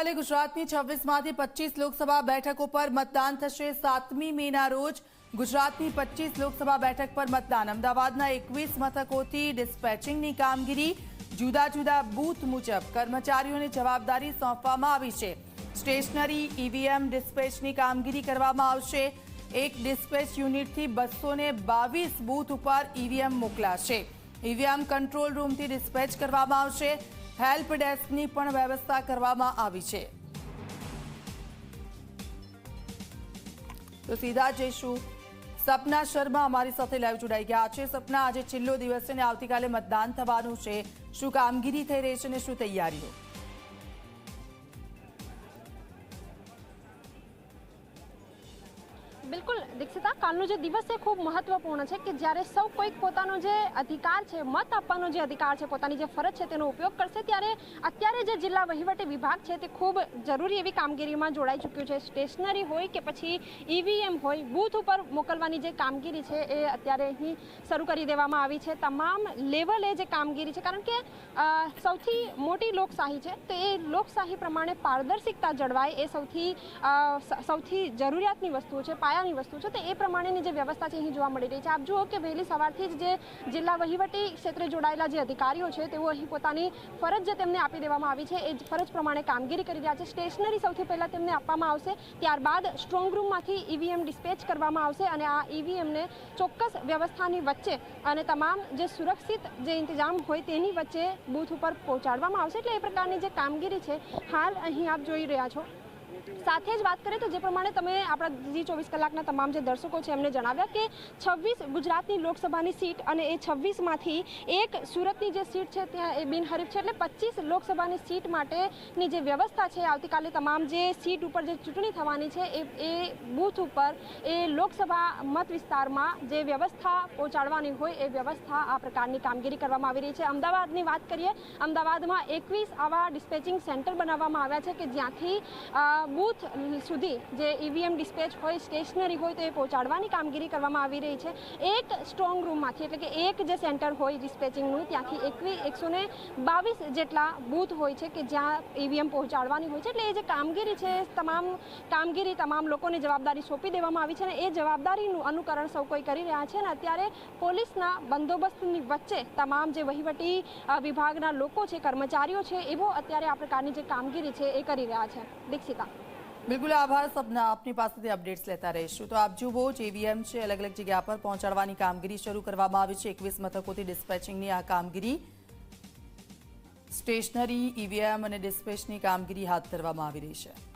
આવતીકાલે ગુજરાતની છવ્વીસમાંથી પચીસ લોકસભા બેઠકો પર મતદાન થશે. સાતમી મેના રોજ ગુજરાતની પચીસ લોકસભા બેઠક પર મતદાન. અમદાવાદના એકવીસ મથકોથી ડિસ્પેચિંગની કામગીરી જુદા જુદા બૂથ મુજબ કર્મચારીઓને જવાબદારી સોંપવામાં આવી છે. સ્ટેશનરી, ઈવીએમ ડિસ્પેચની કામગીરી કરવામાં આવશે. એક ડિસ્પેચ યુનિટથી બસો બાવીસ બૂથ ઉપર ઈવીએમ મોકલાશે. ઈવીએમ કંટ્રોલ રૂમથી ડિસ્પેચ કરવામાં આવશે. હેલ્પ ડેસ્કની પણ વ્યવસ્થા કરવામાં આવી છે. તો સીધા જઈશું. સપના શર્મા અમારી સાથે લાઈવ જોડાઈ ગયા છે. સપના આજે છેલ્લો દિવસ છે ને આવતીકાલે મતદાન થવાનું છે. શું કામગીરી થઈ રહી છે ને શું તૈયારીઓ? બિલકુલ, દીક્ષિતા, કાલનો જે દિવસ છે ખૂબ મહત્વપૂર્ણ છે કે જ્યારે સૌ કોઈક પોતાનો જે અધિકાર છે, મત આપવાનો જે અધિકાર છે, પોતાની જે ફરજ છે તેનો ઉપયોગ કરશે, ત્યારે અત્યારે જે જિલ્લા વહીવટી વિભાગ છે તે ખૂબ જરૂરી એવી કામગીરીમાં જોડાઈ ચૂક્યું છે. સ્ટેશનરી હોય કે પછી ઈવીએમ હોય, બૂથ ઉપર મોકલવાની જે કામગીરી છે એ અત્યારે અહીં શરૂ કરી દેવામાં આવી છે. તમામ લેવલે જે કામગીરી છે, કારણ કે સૌથી મોટી લોકશાહી છે તો એ લોકશાહી પ્રમાણે પારદર્શિકતા જળવાય એ સૌથી સૌથી જરૂરિયાતની વસ્તુ છે. પાયાની વસ્તુ છે તો એ પ્રમાણેની જે વ્યવસ્થા છે અહીં જોવા મળી રહી છે. આપ જુઓ કે વહેલી સવારથી જ જે જિલ્લા વહીવટી ક્ષેત્રે જોડાયેલા જે અધિકારીઓ છે, તેઓ અહીં પોતાની ફરજ જે તેમને આપી દેવામાં આવી છે, એ ફરજ પ્રમાણે કામગીરી કરી રહ્યા છે. સ્ટેશનરી સૌથી પહેલાં તેમને આપવામાં આવશે, ત્યારબાદ સ્ટ્રોંગ રૂમમાંથી ઈવીએમ ડિસ્પેચ કરવામાં આવશે અને આ ઈવીએમને ચોક્કસ વ્યવસ્થાની વચ્ચે અને તમામ જે સુરક્ષિત જે ઇંતજામ હોય તેની વચ્ચે બૂથ ઉપર પહોંચાડવામાં આવશે. એટલે એ પ્રકારની જે કામગીરી છે, હાલ અહીં આપ જોઈ રહ્યા છો. સાથે જ વાત કરીએ તો જે પ્રમાણે તમે આપણા જી ચોવીસ કલાકના તમામ જે દર્શકો છે એમને જણાવ્યા કે છવ્વીસ ગુજરાતની લોકસભાની સીટ અને એ છવ્વીસમાંથી એક સુરતની જે સીટ છે ત્યાં એ બિનહરીફ છે એટલે પચીસ લોકસભાની સીટ માટેની જે વ્યવસ્થા છે આવતીકાલે તમામ જે સીટ ઉપર જે ચૂંટણી થવાની છે એ એ બૂથ ઉપર એ લોકસભા મત વિસ્તારમાં જે વ્યવસ્થા પહોંચાડવાની હોય એ વ્યવસ્થા આ પ્રકારની કામગીરી કરવામાં આવી રહી છે. અમદાવાદની વાત કરીએ, અમદાવાદમાં એકવીસ આવા ડિસ્પેચિંગ સેન્ટર બનાવવામાં આવ્યા છે કે જ્યાંથી બૂથ સુધી જે ઈવીએમ ડિસ્પેચ હોય, સ્ટેશનરી હોય, તો એ પહોંચાડવાની કામગીરી કરવામાં આવી રહી છે. એક સ્ટ્રોંગ રૂમમાંથી, એટલે કે એક જે સેન્ટર હોય ડિસ્પેચિંગનું, ત્યાંથી એકવી, એકસો બાવીસ જેટલા બૂથ હોય છે કે જ્યાં ઈવીએમ પહોંચાડવાની હોય છે. એટલે એ જે કામગીરી છે તમામ કામગીરી તમામ લોકોને જવાબદારી સોંપી દેવામાં આવી છે અને એ જવાબદારીનું અનુકરણ સૌ કોઈ કરી રહ્યા છે અને અત્યારે પોલીસના બંદોબસ્તની વચ્ચે તમામ જે વહીવટી વિભાગના લોકો છે, કર્મચારીઓ છે, એવો અત્યારે આ પ્રકારની જે કામગીરી છે, એ કરી રહ્યા છે. દીક્ષિતા. બિલકુલ, આભાર. સપના આપની પાસેથી અપડેટ્સ લેતા રહીશું. તો આપ જુઓ જ ઈવીએમ છે અલગ અલગ જગ્યા પર પહોંચાડવાની કામગીરી શરૂ કરવામાં આવી છે. એકવીસ મથકોથી ડિસ્પેચિંગની આ કામગીરી. સ્ટેશનરી, ઈવીએમ અને ડિસ્પેચની કામગીરી હાથ ધરવામાં આવી રહી છે.